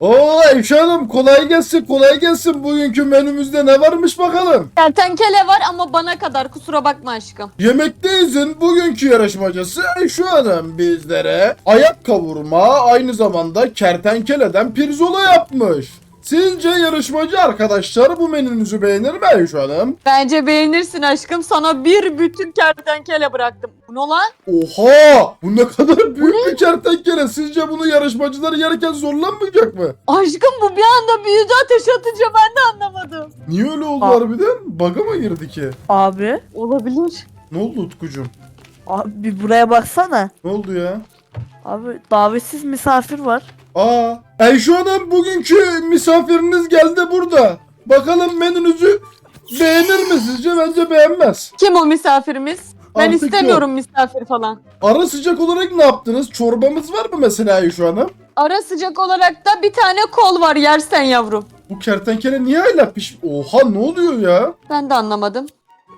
Oo Ayşe Hanım kolay gelsin kolay gelsin. Bugünkü menümüzde ne varmış bakalım. Kertenkele var ama bana kadar kusura bakma aşkım. Yemekteyizin bugünkü yarışmacısı Ayşe Hanım bizlere ayak kavurma aynı zamanda kertenkeleden pirzola yapmış. Sizce yarışmacı arkadaşlar bu menünüzü beğenir mi Ayşe Hanım? Bence beğenirsin aşkım. Sana bir bütün kertenkele bıraktım. Bu ne lan? Oha! Bu ne kadar büyük bir kertenkele. Sizce bunu yarışmacılar yerken zorlanmayacak mı? Aşkım bu bir anda büyüdü ateş atınca ben de anlamadım. Niye öyle oldu Aa. harbiden? Baga mı girdi ki? Abi. Olabilir. Ne oldu Utkucuğum? Abi buraya baksana. Ne oldu ya? Abi davetsiz misafir var. Aa, Ayşe Hanım bugünkü misafiriniz geldi burada. Bakalım menünüzü beğenir mi sizce? Bence beğenmez. Kim o misafirimiz? Ben Artık istemiyorum misafir falan. Ara sıcak olarak ne yaptınız? Çorbamız var mı mesela Ayşe Hanım? Ara sıcak olarak da bir tane kol var yersen yavrum. Bu kertenkele niye hala piş... Oha ne oluyor ya? Ben de anlamadım.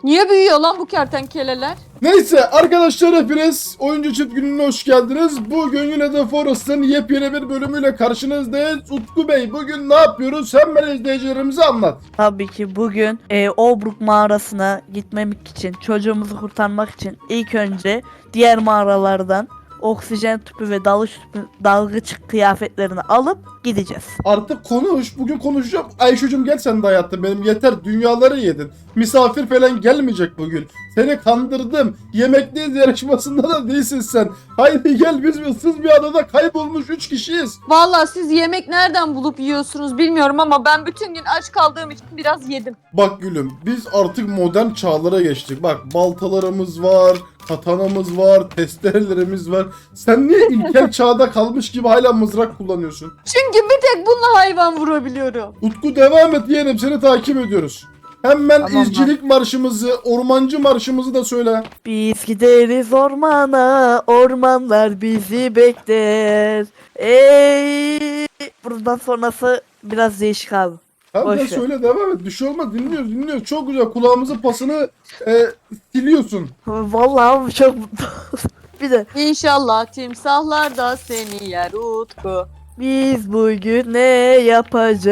Niye büyüyor lan bu kertenkeleler? Neyse arkadaşlar hepiniz oyuncu çift gününe hoş geldiniz. Bugün yine de Forest'ın yepyeni bir bölümüyle karşınızdayız. Utku Bey bugün ne yapıyoruz? Hemen izleyicilerimize anlat. Tabii ki bugün e, Obruk mağarasına gitmemek için, çocuğumuzu kurtarmak için ilk önce diğer mağaralardan oksijen tüpü ve dalış tüpü, dalgıç kıyafetlerini alıp gideceğiz. Artık konuş. Bugün konuşacağım. Ayşe'cim gel sen de hayatta benim. Yeter dünyaları yedin. Misafir falan gelmeyecek bugün. Seni kandırdım. Yemekteyiz yarışmasında da değilsin sen. Haydi gel biz ıssız bir adada kaybolmuş 3 kişiyiz. Vallahi siz yemek nereden bulup yiyorsunuz bilmiyorum ama ben bütün gün aç kaldığım için biraz yedim. Bak gülüm biz artık modern çağlara geçtik. Bak baltalarımız var, katanamız var, testerelerimiz var. Sen niye ilkel çağda kalmış gibi hala mızrak kullanıyorsun? Çünkü bir tek bununla hayvan vurabiliyorum. Utku devam et yeğenim seni takip ediyoruz. Hemen Tamam, izcilik marşımızı, ormancı marşımızı da söyle. Biz gideriz ormana, ormanlar bizi bekler. Ey! Buradan sonrası biraz değişik abi. Tamam Boş ver. söyle devam et. Bir şey olmaz dinliyoruz dinliyoruz. Çok güzel kulağımızın pasını e, siliyorsun. Vallahi abi çok mutlu oldum. Bir de İnşallah timsahlar da seni yer Utku. Biz bugün ne yapacağız?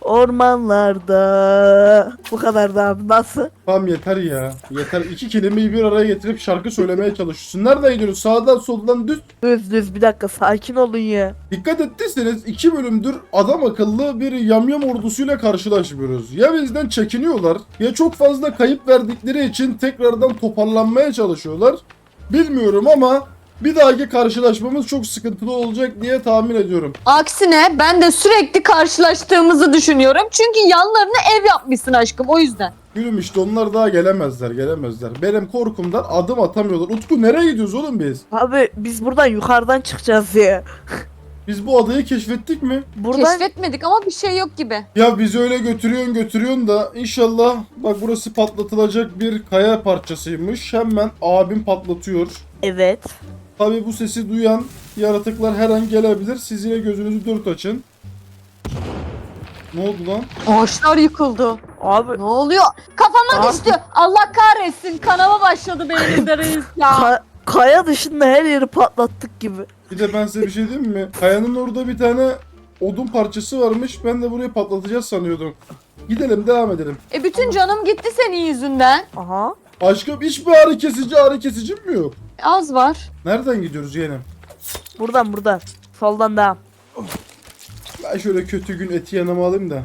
Ormanlarda. Bu kadar da abi nasıl? Tamam yeter ya. Yeter. İki kelimeyi bir araya getirip şarkı söylemeye çalışıyorsun. Nereden gidiyoruz? Sağdan soldan düz. Düz düz bir dakika sakin olun ya. Dikkat ettiyseniz iki bölümdür adam akıllı bir yamyam ordusuyla karşılaşmıyoruz. Ya bizden çekiniyorlar ya çok fazla kayıp verdikleri için tekrardan toparlanmaya çalışıyorlar. Bilmiyorum ama bir dahaki karşılaşmamız çok sıkıntılı olacak diye tahmin ediyorum. Aksine ben de sürekli karşılaştığımızı düşünüyorum. Çünkü yanlarına ev yapmışsın aşkım o yüzden. Gülüm işte onlar daha gelemezler gelemezler. Benim korkumdan adım atamıyorlar. Utku nereye gidiyoruz oğlum biz? Abi biz buradan yukarıdan çıkacağız ya. Biz bu adayı keşfettik mi? Buradan Keşfetmedik ama bir şey yok gibi. Ya bizi öyle götürüyorsun götürüyorsun da inşallah bak burası patlatılacak bir kaya parçasıymış. Hemen abim patlatıyor. evet. Tabi bu sesi duyan yaratıklar her an gelebilir. Siz yine gözünüzü dört açın. Ne oldu lan? Ağaçlar yıkıldı. Abi Ne oluyor? Kafama Abi. düştü. Allah kahretsin. Kanama başladı beynimde reis ya. ka- kaya dışında her yeri patlattık gibi. Bir de ben size bir şey diyeyim mi? Kayanın orada bir tane odun parçası varmış. Ben de burayı patlatacağız sanıyordum. Gidelim devam edelim. E bütün canım gitti senin yüzünden. Aha. Aşkım hiçbir ağrı kesici ağrı kesicim mi yok? Az var. Nereden gidiyoruz yeğenim? Buradan buradan. Soldan devam. Ben şöyle kötü gün eti yanıma alayım da.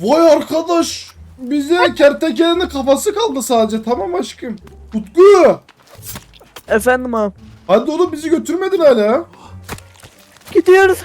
Vay arkadaş! Bize kertenkelenin kafası kaldı sadece. Tamam aşkım. Utku! Efendim abi. Hadi oğlum bizi götürmedin hala. Gidiyoruz.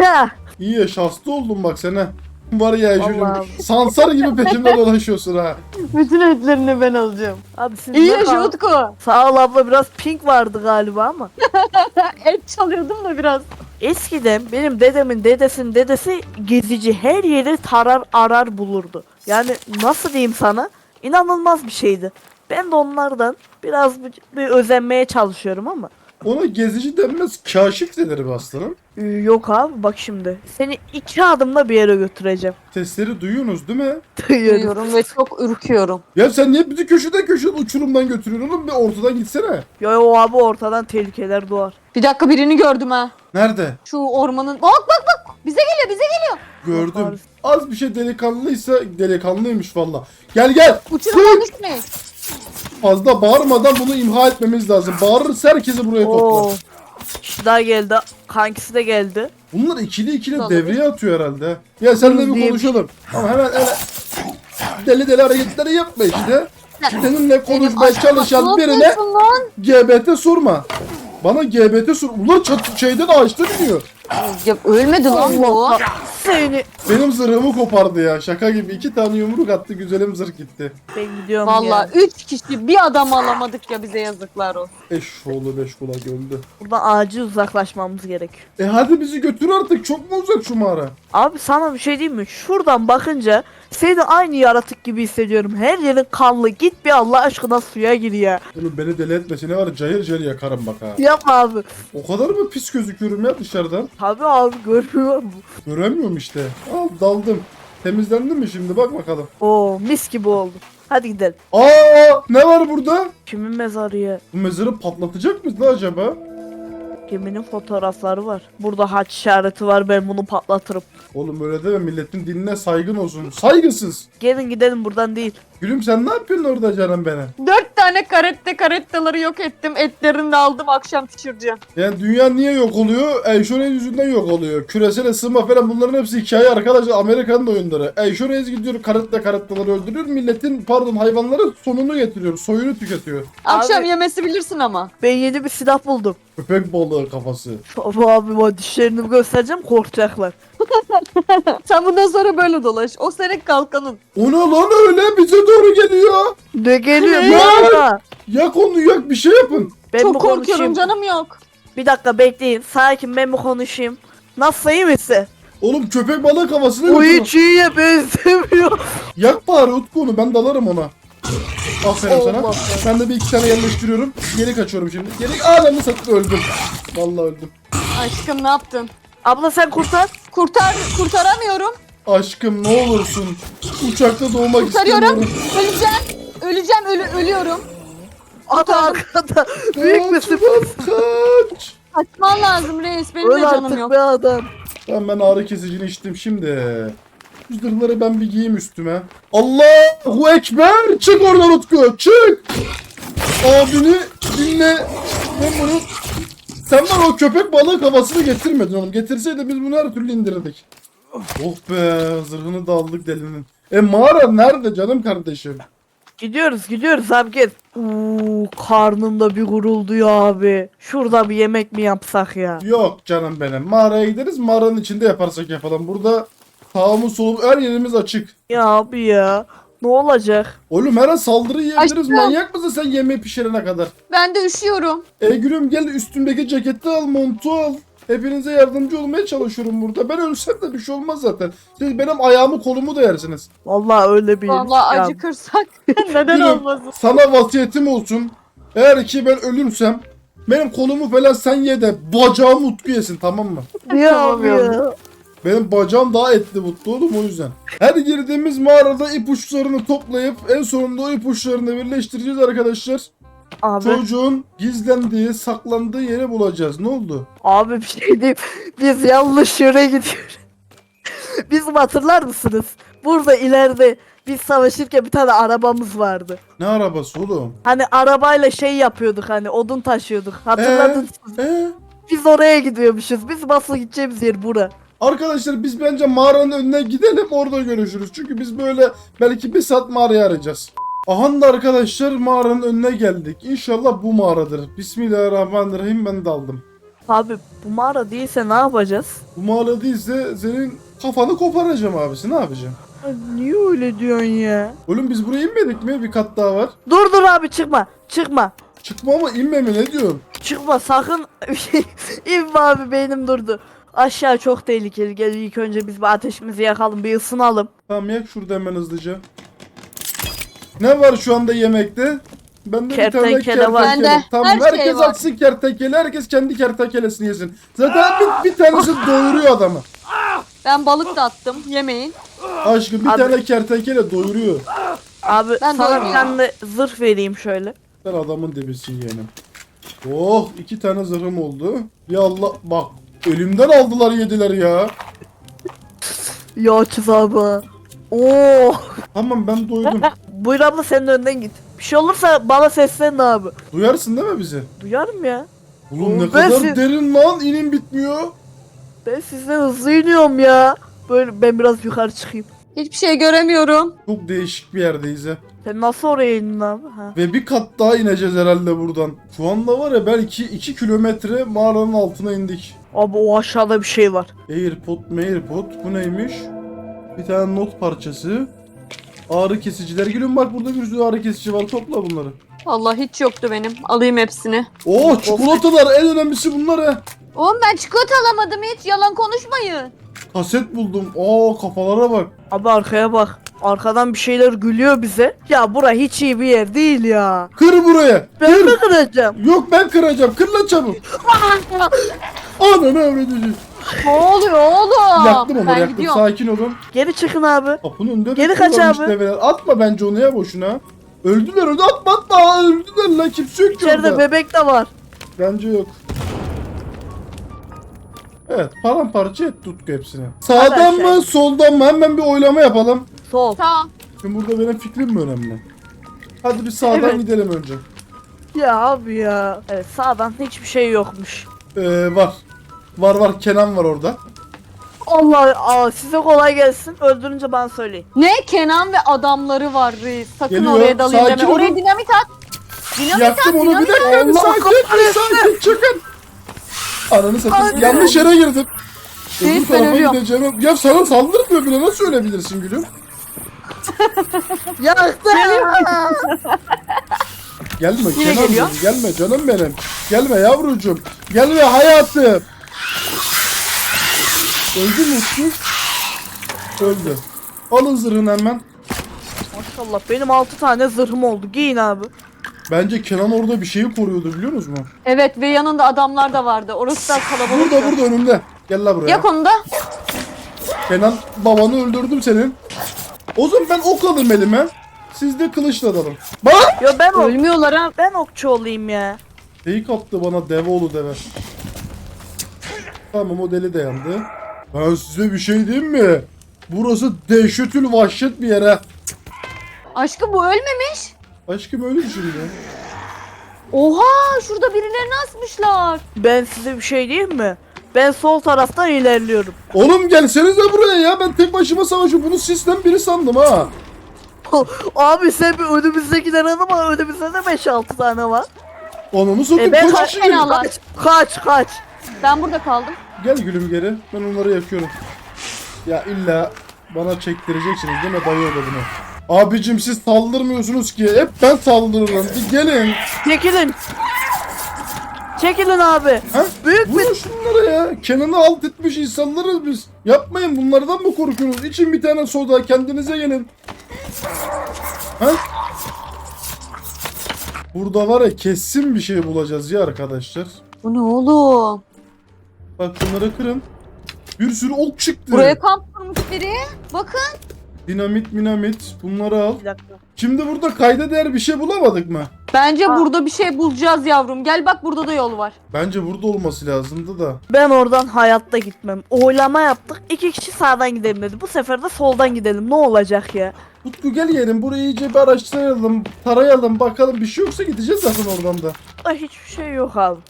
Ha. İyi ya şanslı oldum bak sana. Var ya Vallahi sansar gibi peşimde dolaşıyorsun ha. Bütün etlerini ben alacağım. Abi siz İyi yaşa kal- Utku. Sağ ol abla biraz pink vardı galiba ama. Et çalıyordum da biraz. Eskiden benim dedemin dedesinin dedesi gezici her yeri tarar arar bulurdu. Yani nasıl diyeyim sana? İnanılmaz bir şeydi. Ben de onlardan biraz bir, bir özenmeye çalışıyorum ama Ona gezici denmez kaşif denir be aslanım. Ee, Yok abi bak şimdi. Seni iki adımla bir yere götüreceğim. Sesleri duyuyorsunuz değil mi? Duyuyorum. Duyuyorum ve çok ürküyorum. Ya sen niye bizi köşeden köşeden uçurumdan götürüyorsun oğlum? Bir ortadan gitsene. Yo yo abi ortadan tehlikeler doğar. Bir dakika birini gördüm ha. Nerede? Şu ormanın... Bak bak bak. Bize geliyor bize geliyor. Gördüm. Yaparız. Az bir şey delikanlıysa delikanlıymış valla. Gel gel. Uçurumdan düşmeyin. Fazla bağırmadan bunu imha etmemiz lazım. Bağırırsa herkesi buraya Oo. topla. Kişi daha geldi. Kankisi de geldi. Bunlar ikili ikili Tamam. devreye atıyor herhalde. Ya seninle bir konuşalım. Ama hemen öyle deli deli hareketleri yapma işte. Seninle konuşmaya çalışan birine? GBT sorma. Bana GBT sor. Ulan çat şeyden ağaçta biniyor. Ya ölmedi lan bu. Seni. Benim zırhımı kopardı ya. Şaka gibi. iki tane yumruk attı. Güzelim zırh gitti. Ben gidiyorum Valla ya. üç kişi bir adam alamadık ya bize yazıklar olsun. Eşoğlu beş kulak öldü. Buradan acil uzaklaşmamız gerekiyor. E hadi bizi götür artık. Çok mu uzak şu mağara? Abi sana bir şey diyeyim mi? Şuradan bakınca seni aynı yaratık gibi hissediyorum. Her yerin kanlı. Git bir Allah aşkına suya gir ya. Oğlum beni deli etme. Seni var cayır cayır yakarım bak ha. Yapma abi. O kadar mı pis gözüküyorum ya dışarıdan? Tabii abi görmüyor mu? Göremiyorum işte. Al daldım. Temizlendin mi şimdi? Bak bakalım. Oo mis gibi oldu. Hadi gidelim. Aa ne var burada? Kimin mezarı ya? Bu mezarı patlatacak mıyız lan acaba? Geminin fotoğrafları var. Burada haç işareti var ben bunu patlatırım. Oğlum öyle deme milletin dinine saygın olsun. Saygısız. Gelin gidelim buradan değil. Gülüm sen ne yapıyorsun orada canım benim? Dört tane karette karettaları yok ettim. Etlerini de aldım akşam pişireceğim. Yani dünya niye yok oluyor? Eyşorez yüzünden yok oluyor. Küresel ısınma falan bunların hepsi hikaye arkadaşlar. Amerika'nın oyunları. Eyşorez gidiyor karette karettaları öldürüyor. Milletin pardon hayvanların sonunu getiriyor. Soyunu tüketiyor. Akşam Abi- yemesi bilirsin ama. Ben yeni bir silah buldum. Köpek balığı kafası. Abi abi o dişlerini göstereceğim korkacaklar. Sen bundan sonra böyle dolaş. O senin kalkanın. O ne lan öyle bize doğru geliyor. Ne geliyor Ne? Arada? Yak onu yak bir şey yapın. Ben Çok korkuyorum konuşayım? canım yok. Bir dakika bekleyin. Sakin ben mi konuşayım? Nasıl iyi misin? Oğlum köpek balığı kafasını Bu götür. hiç iyiye benzemiyor. Yak bari Utku onu ben dalarım ona. Aferin sana. Allah. Ben de bir iki tane yerleştiriyorum. Geri kaçıyorum şimdi. Geri adamı satıp öldüm. Vallahi öldüm. Aşkım ne yaptın? Abla sen kurtar. Kurtar, kurtaramıyorum. Aşkım ne olursun. Uçakta doğmak Kurtarıyorum. istemiyorum. Öleceğim. Öleceğim, ölü ölüyorum. Kurtardım. arkada. Büyük bir sürpriz. Kaç. Kaçman lazım reis. Benim de Öl canım artık yok. be adam. Tamam ben ağrı kesicini içtim şimdi. Zırhları ben bir giyeyim üstüme. Allahu Ekber! Çık oradan Utku! Çık! Abini dinle. Ben bunu... Sen bana o köpek balığı kafasını getirmedin oğlum. Getirseydi biz bunu her türlü indirirdik. Oh be zırhını da aldık delinin. E mağara nerede canım kardeşim? Gidiyoruz gidiyoruz abi gel. Uuu karnımda bir guruldu ya abi. Şurada bir yemek mi yapsak ya? Yok canım benim. Mağaraya gideriz mağaranın içinde yaparsak yapalım. Burada sağımız solumuz her yerimiz açık. Ya abi ya. Ne olacak? Oğlum her an saldırı yiyebiliriz. Aşkım. Manyak mısın sen yemeği pişirene kadar? Ben de üşüyorum. E gülüm gel üstümdeki ceketi al, montu al. Hepinize yardımcı olmaya çalışıyorum burada. Ben ölsem de bir şey olmaz zaten. Siz benim ayağımı kolumu da yersiniz. Vallahi öyle bir Vallahi ya. acıkırsak neden Gülüm, olmasın? Sana vasiyetim olsun. Eğer ki ben ölürsem benim kolumu falan sen ye de bacağımı Utku yesin tamam mı? Ya ya. Benim bacağım daha etli mutlu oğlum o yüzden. Her girdiğimiz mağarada ipuçlarını toplayıp en sonunda o ipuçlarını birleştireceğiz arkadaşlar. Abi, Çocuğun gizlendiği, saklandığı yeri bulacağız. Ne oldu? abi bir şey diyeyim. Biz yanlış yere gidiyoruz. Bizim hatırlar mısınız? Burada ileride biz savaşırken bir tane arabamız vardı. Ne arabası oğlum? Hani arabayla şey yapıyorduk hani odun taşıyorduk. Hatırladınız mı? Ee? Biz oraya gidiyormuşuz. Biz nasıl gideceğimiz yer bura. Arkadaşlar biz bence mağaranın önüne gidelim orada görüşürüz. Çünkü biz böyle belki bir saat mağarayı arayacağız. Aha da arkadaşlar mağaranın önüne geldik. İnşallah bu mağaradır. Bismillahirrahmanirrahim ben daldım. Abi bu mağara değilse ne yapacağız? Bu mağara değilse senin kafanı koparacağım abisi ne yapacağım? Ay, niye öyle diyorsun ya? Oğlum biz buraya inmedik mi? Bir kat daha var. Dur dur abi çıkma. Çıkma. Çıkma mı inme mi ne diyorsun? Çıkma sakın. İnme abi beynim durdu. Aşağı çok tehlikeli. Gel ilk önce biz bir ateşimizi yakalım bir ısınalım. Tamam yak şurada hemen hızlıca. Ne var şu anda yemekte? Bende bir tane Kertenkele var. Bende Tamam her şey herkes var. atsın kertenkele. Herkes kendi kertenkelesini yesin. Zaten bir, bir tanesi doyuruyor adamı. Ben balık da attım. Yemeyin. Aşkım bir Abi- tane kertenkele doyuruyor. Abi Ben sana bir doymuyorum. tane de zırh vereyim şöyle. Ben adamın dibisin yeğenim. Oh iki tane zırhım oldu. Ya Allah bak elimden aldılar yediler ya. Ya çiz abi. Oo. Tamam ben doydum. Buyur abla sen de önden git. Bir şey olursa bana seslen abi. Duyarsın değil mi bizi? Duyarım ya. Oğlum ne Ben kadar siz- derin lan inim bitmiyor. Ben sizden hızlı iniyorum ya. Böyle ben biraz yukarı çıkayım. Hiçbir şey göremiyorum. Çok değişik bir yerdeyiz ha. Sen nasıl oraya indin abi? Ha. Ve bir kat daha ineceğiz herhalde buradan. Şu anda var ya belki 2 kilometre mağaranın altına indik. Abi o aşağıda bir şey var. Airpod, Airpod bu neymiş? Bir tane not parçası. Ağrı kesiciler. Gülüm bak burada bir sürü ağrı kesici var. Topla bunları. Allah hiç yoktu benim. Alayım hepsini. Oo çikolatalar en önemlisi bunlar ha. Oğlum ben çikolata alamadım hiç. Yalan konuşmayın. Kaset buldum. Aa kafalara bak. Abi arkaya bak. Arkadan bir şeyler gülüyor bize. Ya bura hiç iyi bir yer değil ya. Kır buraya. Ben Kır. mi kıracağım? Yok ben kıracağım. Kır lan çabuk. Ananı avradını. Ne oluyor oğlum? Yaktım onu ben yaktım. gidiyorum. Sakin olun. Geri çıkın abi. Kapının önünde Geri kaç abi. develer. Atma bence onu ya boşuna. Öldüler öldü. Atma atma. Öldüler lan. Kimse yok ki İçeride orada. bebek de var. Bence yok. Evet paramparça et Tutku hepsini. Sağdan mı soldan mı hemen bir oylama yapalım. Sol. Tamam. Şimdi burada benim fikrim mi önemli? Hadi bir sağdan Evet. gidelim önce. Ya abi ya. Evet sağdan hiçbir şey yokmuş. Ee, var. Var var Kenan var orada. Allah aa, size kolay gelsin. Öldürünce bana söyleyin. Ne Kenan ve adamları var reis. Sakın Geliyor. oraya dalayım Sakin deme. Oraya olun. dinamit at. Dinamit Yaktım at. onu bir Dinamit dakika. at. bir Allah sakin bir sakin çıkın. Ananı satayım. Yanlış yere girdim. Öbür Reis, ben tarafa ölüyorum. gideceğim. Ya sana saldırmıyor bile nasıl ölebilirsin gülüm? Yaktım. Gelme Kenan geliyor. benim, gelme canım benim. Gelme yavrucuğum. Gelme hayatım. Öldü mü Utku? Öldü. Alın zırhını hemen. Maşallah benim 6 tane zırhım oldu. Giyin abi. Bence Kenan orada bir şeyi koruyordu biliyor musunuz mu? Evet ve yanında adamlar da vardı. Orası da kalabalık. Burada burada önümde. Gel la buraya. Yak onu da. Kenan babanı öldürdüm senin. O zaman ben ok alayım elime. Siz de kılıçla dalın. Bak! Ya ben ok Ölmüyorlar ha. ben okçu olayım ya. Fake attı bana devoğlu deve. Tamam o deli de yandı. Ben size bir şey diyeyim mi? Burası dehşetül vahşet bir yere. Aşkım bu ölmemiş. Aşkım öyle şimdi. Oha şurada birilerini asmışlar. Ben size bir şey diyeyim mi? Ben sol taraftan ilerliyorum. Oğlum gelsenize buraya ya. Ben tek başıma savaşıyorum. Bunu sistem biri sandım ha. abi sen bir önümüzdekileri ama önümüzde de 5-6 tane var. Onu satayım. E ben Kaç kaç kişi tane geliyor? Allah. Kaç kaç kaç. Ben burada kaldım. Gel gülüm geri. Ben onları yakıyorum. Ya illa bana çektireceksiniz değil mi dayı oğlu bunu? Abicim siz saldırmıyorsunuz ki. Hep ben saldırırım. Bir gelin. Çekilin. Çekilin abi. Ha? Büyük bir Vurun şunlara ya. Kenan'ı alt etmiş insanlarız biz. Yapmayın bunlardan mı korkuyorsunuz? İçin bir tane soda kendinize gelin. Ha? Burada var ya kesin bir şey bulacağız ya arkadaşlar. Bu ne oğlum? Bak bunları kırın. Bir sürü ok çıktı. Buraya kamp kurmuş biri. Bakın. Dinamit minamit bunları al. Bir dakika. Şimdi burada kayda değer bir şey bulamadık mı? Bence Aa. burada bir şey bulacağız yavrum. Gel bak burada da yol var. Bence burada olması lazımdı da. Ben oradan hayatta gitmem. Oylama yaptık. İki kişi sağdan gidelim dedi. Bu sefer de soldan gidelim. Ne olacak ya? Utku gel yerim burayı iyice bir araştıralım, tarayalım, bakalım bir şey yoksa gideceğiz zaten oradan da. Burada hiçbir şey yok abi.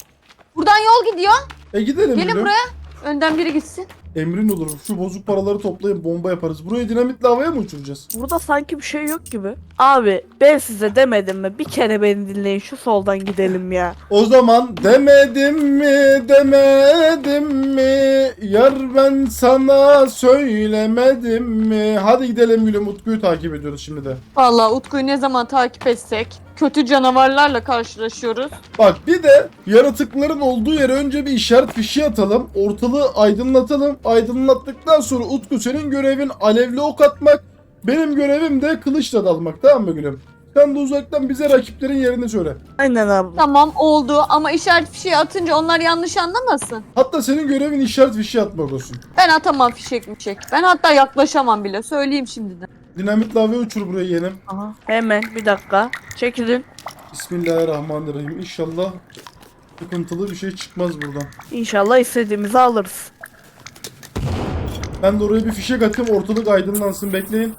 Buradan yol gidiyor. E gidelim Gelin gülüm. buraya. Önden biri gitsin. Emrin olur. Şu bozuk paraları toplayın bomba yaparız. Burayı dinamitle havaya mı uçuracağız? Burada sanki bir şey yok gibi. Abi ben size demedim mi? Bir kere beni dinleyin. Şu soldan gidelim ya. O zaman demedim mi demedim mi yar ben sana söylemedim mi hadi gidelim gülüm Utku'yu takip ediyoruz şimdi de. Vallahi Utku'yu ne zaman takip etsek kötü canavarlarla karşılaşıyoruz. Bak bir de yaratıkların olduğu yere önce bir işaret fişi atalım ortalığı aydınlatalım aydınlattıktan sonra Utku senin görevin alevli ok atmak benim görevim de kılıçla dalmak tamam mı gülüm? Sen de uzaktan bize rakiplerin yerini söyle. Aynen abla. Tamam oldu ama işaret fişeği atınca onlar yanlış anlamasın. Hatta senin görevin işaret fişi atmak olsun. Ben atamam fişek mişek. Ben hatta yaklaşamam bile. Söyleyeyim şimdiden. Dinamit lave uçur buraya yeğenim. Aha. Hemen bir dakika. Çekilin. Bismillahirrahmanirrahim. İnşallah sıkıntılı bir şey çıkmaz buradan. İnşallah istediğimizi alırız. Ben de oraya bir fişek atayım ortalık aydınlansın bekleyin.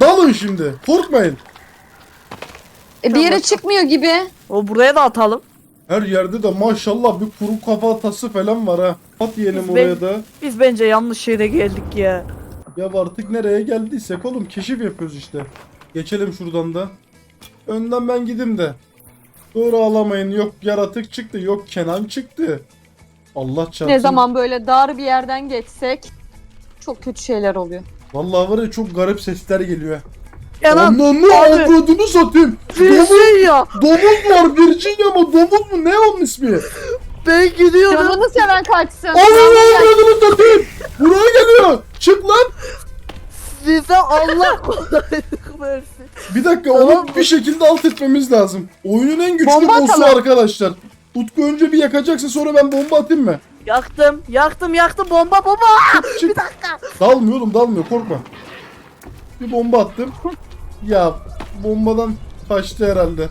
Dalın şimdi. Korkmayın. E, bir yere çıkmıyor gibi. O buraya da atalım. Her yerde de maşallah bir kuru kafa atası falan var ha. At yiyelim Biz oraya da. Biz bence yanlış yere geldik ya. Ya artık nereye geldiysek oğlum keşif yapıyoruz işte. Geçelim şuradan da. Önden ben gidim de. Doğru ağlamayın. Yok yaratık çıktı. Yok Kenan çıktı. Allah çarpsın. Ne zaman böyle dar bir yerden geçsek çok kötü şeyler oluyor. Vallahi var ya çok garip sesler geliyor. Kenan Ananı abi. avradını satayım. bir Domuz, şey ya. domuz var Virginia mı? Domuz mu? Ne onun ismi? Ben gidiyorum. Canını seven kaçsın. Ananı avradını satayım. Buraya geliyor. Çık lan. Size Allah kolaylık versin. Bir dakika Tamam onu mı? bir şekilde alt etmemiz lazım. Oyunun en güçlü Bomba boss'u atalım. arkadaşlar. Utku önce bir yakacaksın sonra ben bomba atayım mı? Yaktım, yaktım, yaktım. Bomba, bomba. Çık. Dalmıyor oğlum dalmıyor korkma. Bir bomba attım. Ya bombadan kaçtı herhalde.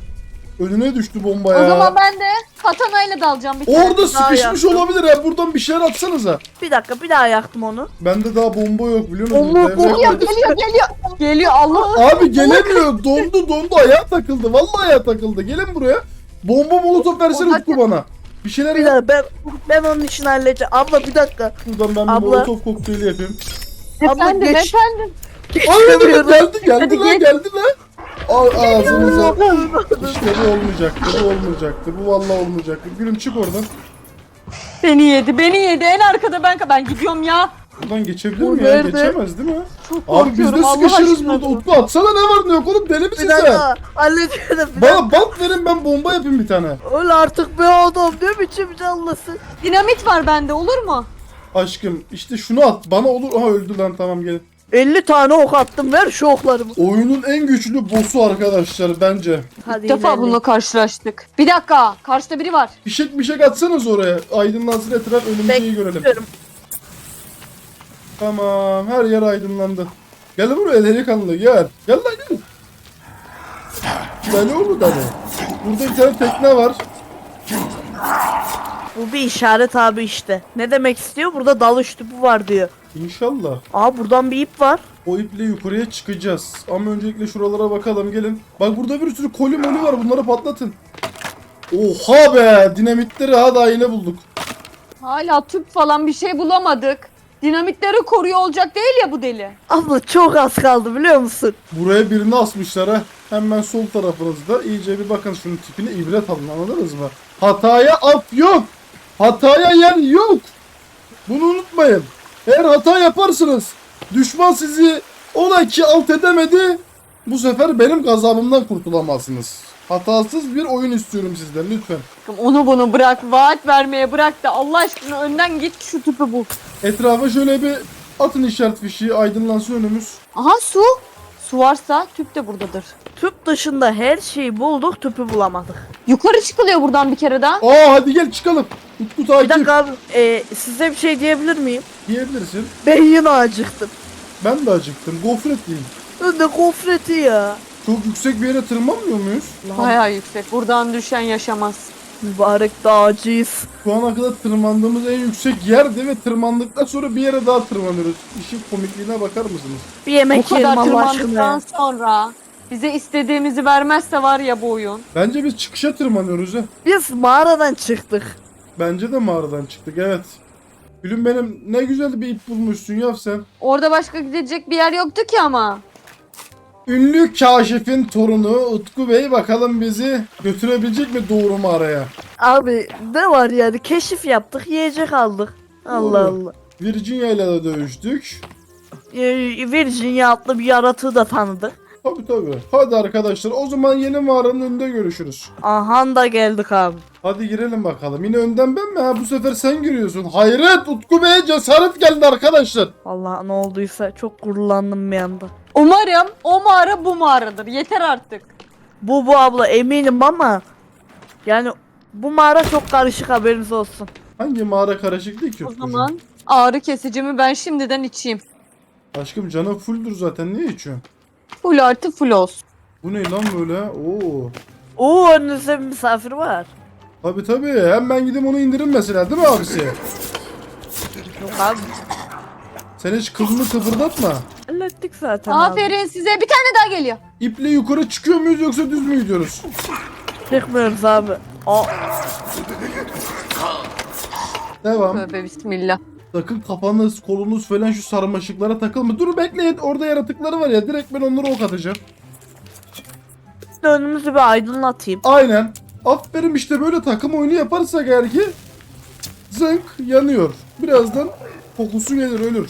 Önüne düştü bomba ya. O zaman ben de katanayla dalacağım bir tane. Orada sıkışmış yaktım. olabilir ya. Buradan bir şeyler atsanıza. Bir dakika, bir daha yaktım onu. Bende daha bomba yok biliyor musun? Allah Devlet- Geliyor geliyor geliyor. Geliyor Allah. Abi gelemiyor. Dondu dondu. Ayağa takıldı. Vallahi ayağa takıldı. Gelin buraya. Bomba molotof versene Utku bana. Bir şeyler Bir yap. dakika, ben, ben onun işini halledeceğim. Abla bir dakika. Buradan ben bir Abla. molotof kokteyli yapayım. Efendim geç. efendim. Ay Geçemiyorum. geldi geldi Hadi lan geç. geldi lan. Ay ağzınıza. İşte bu olmayacaktı. Bu olmayacaktı. Bu vallahi olmayacaktı. Gülüm çık oradan. Beni yedi beni yedi. En arkada ben ben gidiyorum ya. Buradan geçebilir mi ya? nerede? Geçemez değil mi? Çok Abi biz de korkuyorum. Allah sıkışırız aşkına burada. dur. Atsana ne var ne yok oğlum deli misin Bir sen? dakika, hallediyorum. Bir dakika. Bana bant verin ben bomba yapayım bir tane. Öyle artık bir adam ne biçim canlısı. Dinamit var bende olur mu? Aşkım işte şunu at. Bana olur. Aha öldü lan tamam gelin. 50 tane ok attım ver şu oklarımı. Oyunun en güçlü boss'u arkadaşlar bence. Hadi İlk defa ilerleyin. bununla karşılaştık. Bir dakika. Karşıda biri var. Fişek mişek atsanız oraya. Aydınlansın etraf önümüzü iyi görelim. Bekliyorum. Tamam her yer aydınlandı. Gel buraya delikanlı gel. Gel lan gel. Deli oğlu deli. Burada bir tane tekne var. Bu bir işaret abi işte. Ne demek istiyor? Burada dalış tüpü var diyor. İnşallah. Aa buradan bir ip var. O iple yukarıya çıkacağız. Ama öncelikle şuralara bakalım gelin. Bak burada bir sürü koli moli var bunları patlatın. Oha be dinamitleri ha daha yine bulduk. Hala tüp falan bir şey bulamadık. Dinamitleri koruyor olacak değil ya bu deli. Abla çok az kaldı biliyor musun? Buraya birini asmışlar ha. Hemen sol tarafınızda. İyice bir bakın şunun tipine ibret alın anladınız mı? Hataya af yok. Hataya yer yok. Bunu unutmayın. Eğer hata yaparsınız düşman sizi ola ki alt edemedi bu sefer benim gazabımdan kurtulamazsınız. Hatasız bir oyun istiyorum sizden lütfen. Onu bunu bırak. Vaat vermeye bırak da Allah aşkına önden git şu tüpü bul. Etrafa şöyle bir atın işaret fişi aydınlansın önümüz. Aha su. Su varsa tüp de buradadır. Tüp dışında her şeyi bulduk tüpü bulamadık. Yukarı çıkılıyor buradan bir kere daha. Aa hadi gel çıkalım. Utku Bir takip dakika abi e, size bir şey diyebilir miyim? diyebilirsin. Ben yine acıktım. Ben de acıktım. Gofret yiyeyim. Ben de gofreti ya. Çok yüksek bir yere tırmanmıyor muyuz? Bayağı yüksek. Buradan düşen yaşamaz. Mübarek dağcıyız. Şu ana kadar tırmandığımız en yüksek yerdi ve tırmandıktan sonra bir yere daha tırmanıyoruz. İşin komikliğine bakar mısınız? Bir yemek Bu yiyelim kadar Allah aşkına. tırmandıktan sonra bize istediğimizi vermezse var ya bu oyun. Bence biz çıkışa tırmanıyoruz ha. Biz mağaradan çıktık. Bence de mağaradan çıktık evet. Gülüm benim ne güzel bir ip bulmuşsun ya sen. Orada başka gidecek bir yer yoktu ki ama. Ünlü kaşifin torunu Utku Bey bakalım bizi götürebilecek mi doğru mağaraya? Abi ne var yani keşif yaptık yiyecek aldık. Allah Doğru. Allah. Virginia ile de dövüştük. Ee, Virginia adlı bir yaratığı da tanıdık. Tabi tabi. Hadi arkadaşlar o zaman yeni mağaranın önünde görüşürüz. Aha da geldik abi. Hadi girelim bakalım. Yine önden ben mi? Ha bu sefer sen giriyorsun. Hayret Utku Bey'e cesaret geldi arkadaşlar. Allah ne olduysa çok gururlandım bir anda. Umarım o mağara bu mağaradır. Yeter artık. Bu bu abla eminim ama yani bu mağara çok karışık haberiniz olsun. Hangi mağara karışık değil ki? O zaman ağrı kesicimi ben şimdiden içeyim. Aşkım canı fulldür zaten niye içiyorsun? Full artı full olsun. Bu ne lan böyle? Oo. Oo önünüzde bir misafir var. Tabi tabi hem ben gideyim onu indirim mesela değil mi abisi? Yok abi Sen hiç kılını kıpırdatma. hallettik zaten abi. Aferin size. Bir tane daha geliyor. İple yukarı çıkıyor muyuz yoksa düz mü gidiyoruz? Çıkmıyoruz abi. Aa, Devam. Tövbe bismillah. Sakın kafanız kolunuz falan şu sarmaşıklara takılma. Dur bekleyin orada yaratıkları var ya direkt ben onları ok atacağım. önümüzü bir aydınlatayım. Aynen. Aferin işte böyle takım oyunu yaparsak eğer ki zınk yanıyor. Birazdan kokusu gelir ölür.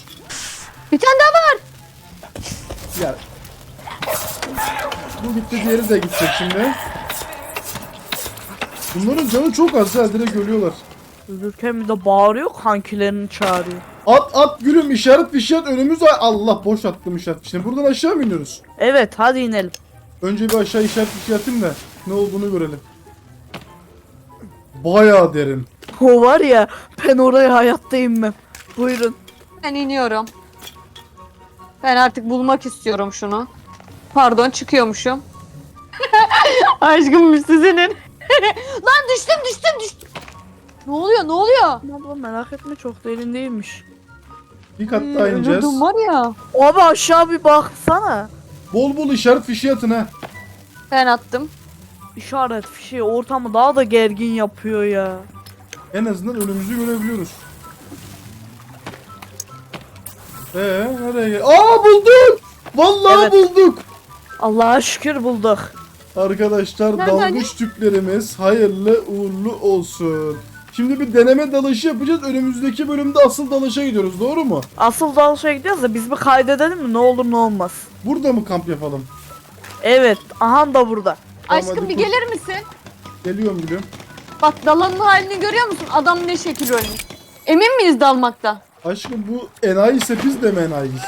Bir tane daha var. Ya. Bu gitti diğeri de gidecek şimdi. Bunların canı çok az ha direkt ölüyorlar. Ölürken bir de bağırıyor kankilerini çağırıyor. At at gülüm işaret fişat önümüz ay- Allah boş attım işaret fişini. Buradan aşağı mı iniyoruz? Evet hadi inelim. Önce bir aşağı işaret fişi atayım da ne olduğunu görelim. Bayağı derin. O var ya ben oraya hayatta inmem. Buyurun. Ben iniyorum. Ben artık bulmak istiyorum şunu. Pardon çıkıyormuşum. Aşkım sizinin. Lan düştüm düştüm düştüm. Ne oluyor ne oluyor? Abla merak etme çok derin değilmiş. Bir kat Hmm, daha ineceğiz. ölürdüm var ya. Abi aşağı bir baksana. Bol bol işaret fişi atın ha. Ben attım. İşaret fişi ortamı daha da gergin yapıyor ya. En azından önümüzü görebiliyoruz. Ee nereye gel? Aa bulduk! Vallahi Evet. bulduk. Allah'a şükür bulduk. Arkadaşlar Nerede dalgıç tüplerimiz hayırlı uğurlu olsun. Şimdi bir deneme dalışı yapacağız. Önümüzdeki bölümde asıl dalışa gidiyoruz. Doğru mu? Asıl dalışa gidiyoruz da biz bir kaydedelim mi ne olur ne olmaz. Burada mı kamp yapalım? Evet aha da burada. Tamam, Aşkım hadi bir gelir misin? Geliyorum gülüm. Bak dalanın halini görüyor musun? Adam ne şekil ölmüş. Emin miyiz dalmakta? Aşkım bu enayi ise biz de mi enayiyiz?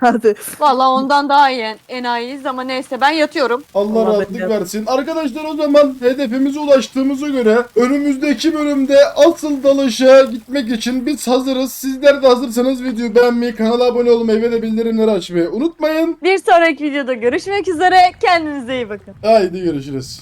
Hadi. Vallahi ondan daha iyi enayiyiz ama neyse ben yatıyorum. Allah Allah rahatlık ben- versin. Arkadaşlar o zaman hedefimize ulaştığımıza göre önümüzdeki bölümde asıl dalışa gitmek için biz hazırız. Sizler de hazırsanız videoyu beğenmeyi, kanala abone olmayı ve de bildirimleri açmayı unutmayın. Bir sonraki videoda görüşmek üzere. Kendinize iyi bakın. Haydi görüşürüz.